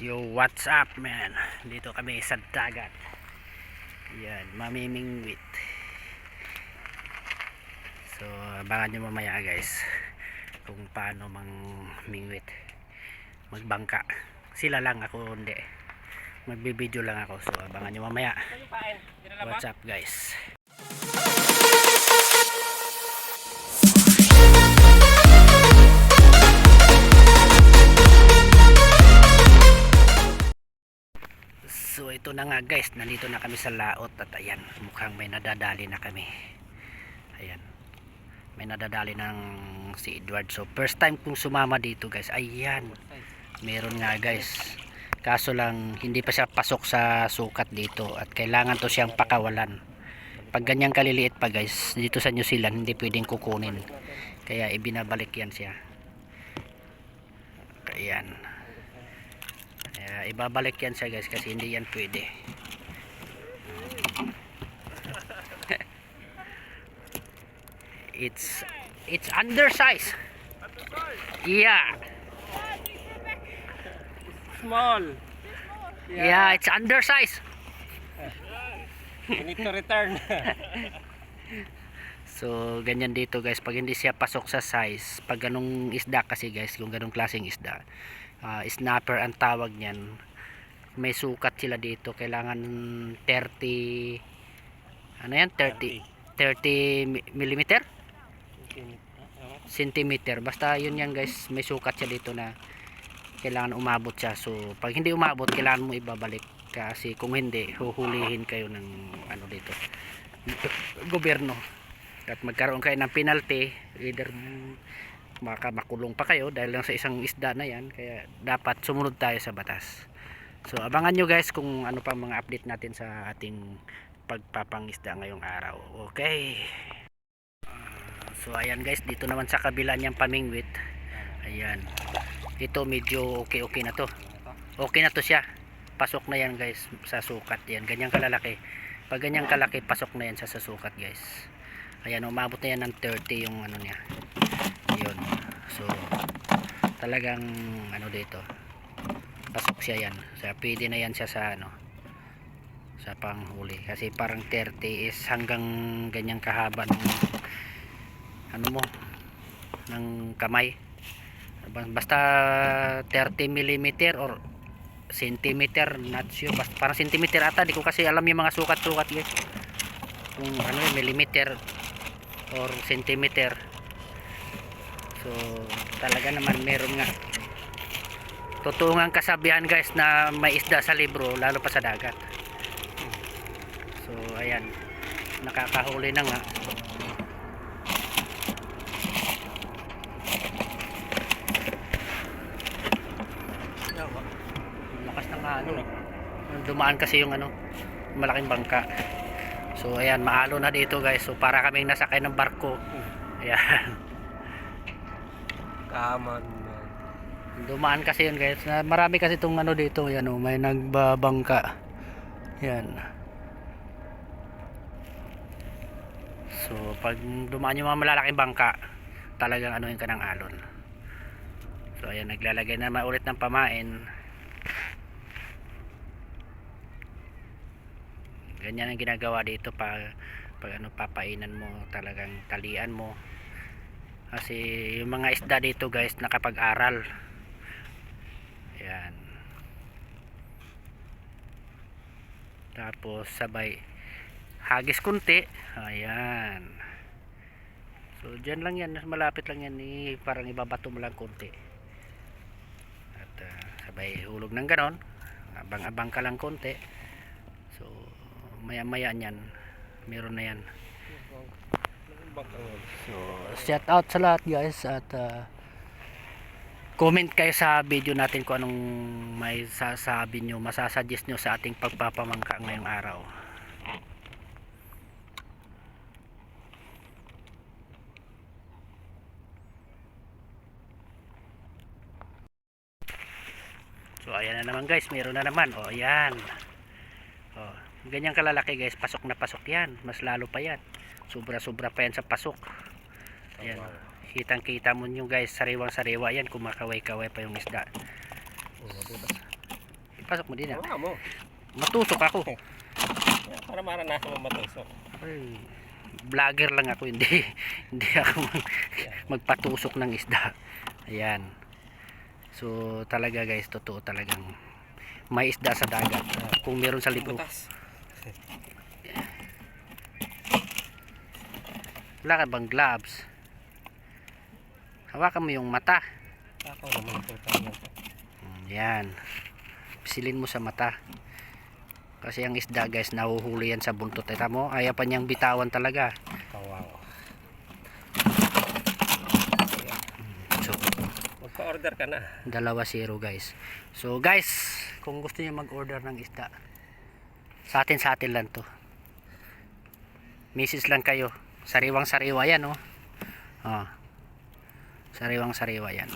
Yo, what's up man? Dito kami sa dagat. Yan, mamimingwit. So, abangan nyo mamaya guys kung paano mang mingwit. Magbangka. Sila lang ako hindi. Magbibideo lang ako. So, abangan nyo mamaya. What's up guys? Ito na nga guys, nandito na kami sa laot at ayan, mukhang may nadadali na kami. Ayan. May nadadali ng si Edward. So first time kong sumama dito guys. Ayan. Meron nga guys. Kaso lang hindi pa siya pasok sa sukat dito at kailangan to siyang pakawalan. Pag ganyang kaliliit pa guys, dito sa New Zealand hindi pwedeng kukunin. Kaya ibinabalik yan siya. Ayan. Ibabalik yan siya guys kasi hindi yan pwede. it's it's undersize. Yeah. Small. Yeah, it's undersize. You need to return. So, ganyan dito guys. Pag hindi siya pasok sa size, pag ganong isda kasi guys, yung ganong klaseng isda, ah, snapper ang tawag niyan. May sukat sila dito. Kailangan 30, ano yan? 30, 30 mi- millimeter? Centimeter. Basta yun yan guys. May sukat siya dito na kailangan umabot siya. So, pag hindi umabot, kailangan mo ibabalik. Kasi kung hindi, huhulihin kayo ng ano dito. Gobyerno at magkaroon kayo ng penalty either maka makulong pa kayo dahil lang sa isang isda na yan kaya dapat sumunod tayo sa batas. So abangan nyo guys kung ano pa mga update natin sa ating pagpapangisda ngayong araw. Okay. Ah, so ayan guys dito naman sa kabila niyang pamingwit ayan. Ito medyo okay okay na to. Okay na to siya. Pasok na yan guys sa sukat. Yan ganyang kalalaki. Pag ganyang kalaki pasok na yan sa sa sukat guys. Ayan umabot na yan ng 30 yung ano niya so talagang ano dito pasok siya yan. So pwede na yan siya sa ano sa panghuli. Kasi parang 30 is hanggang ganyang kahaba ng ano mo ng kamay. Basta 30 mm or centimeter not sure. Basta parang centimeter ata di ko kasi alam yung mga sukat-sukat guys. Kung ano yun millimeter or centimeter so talaga naman meron nga. Totoo nga ang kasabihan guys na may isda sa libro lalo pa sa dagat. So ayan. Nakakahuli na nga. Lakas ng ano dumaan kasi yung ano malaking bangka. So ayan maalo na dito guys. So para kaming nasakay ng barko. Ayan Kaman. dumaan kasi yun guys. Marami kasi itong ano dito yan oh, may nagbabangka. Yan. So pag dumaan yung mga malalaking bangka talagang ano yung kanang alon. So ayan naglalagay na ulit ng pamain. Ganyan ang ginagawa dito pag pag ano papainan mo talagang talian mo kasi yung mga isda dito guys nakapag-aral. Yan tapos sabay hagis kunti. Ayan. So dyan lang yan. Malapit lang yan. Eh, parang ibabato mo lang kunti. At ah, sabay hulog ng ganon. Abang abang ka lang kunti. So maya maya nyan meron na yan So, shout out sa lahat guys at uh, comment kayo sa video natin kung anong may sasabi nyo, masasuggest nyo sa ating pagpapamangka ngayong araw. So, ayan na naman guys, meron na naman. O, ayan. O, ganyan kalalaki guys, pasok na pasok yan. Mas lalo pa yan sobra sobra pa yan sa pasok ayan kitang kita mo nyo guys sariwang sariwa yan kumakaway kaway pa yung isda Pasok mo din ah. Hawa mo. Matusok ako. Para maranasan mo matusok. Ay, vlogger lang ako, hindi hindi ako mag- magpatusok ng isda. Ayan. So talaga guys, totoo talagang may isda sa dagat. Kung meron sa libro. Wala ka bang gloves? Hawakan mo yung mata. Ako naman ito tayo. Mm, Yan. Pisilin mo sa mata. Kasi ang isda guys, nahuhuli yan sa buntot. Ito mo, ayaw pa niyang bitawan talaga. Kawawa. So, Magpa-order ka na. dalawa zero guys. So guys, kung gusto niyo mag-order ng isda, sa atin sa atin lang to. Misis lang kayo. Sariwang sariwa yan oh. Oh. Sariwang sariwa yan.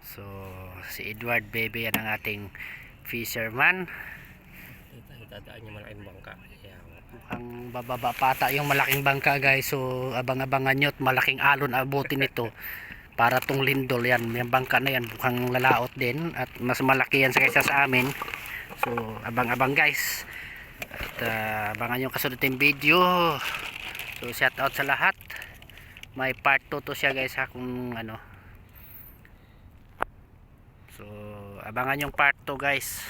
So, si Edward Bebe yan ang ating fisherman. Dadaan yung malaking bangka. Yan. Ang bababa pata yung malaking bangka guys. So abang-abangan nyo at malaking alon abutin nito. Para tong lindol yan. Yung bangka na yan mukhang lalaot din. At mas malaki yan sa kaysa sa amin. So abang-abang guys. At ah, abangan yung kasunod yung video. So shout out sa lahat. May part 2 to siya guys ha kung ano. So abangan yung part 2 guys.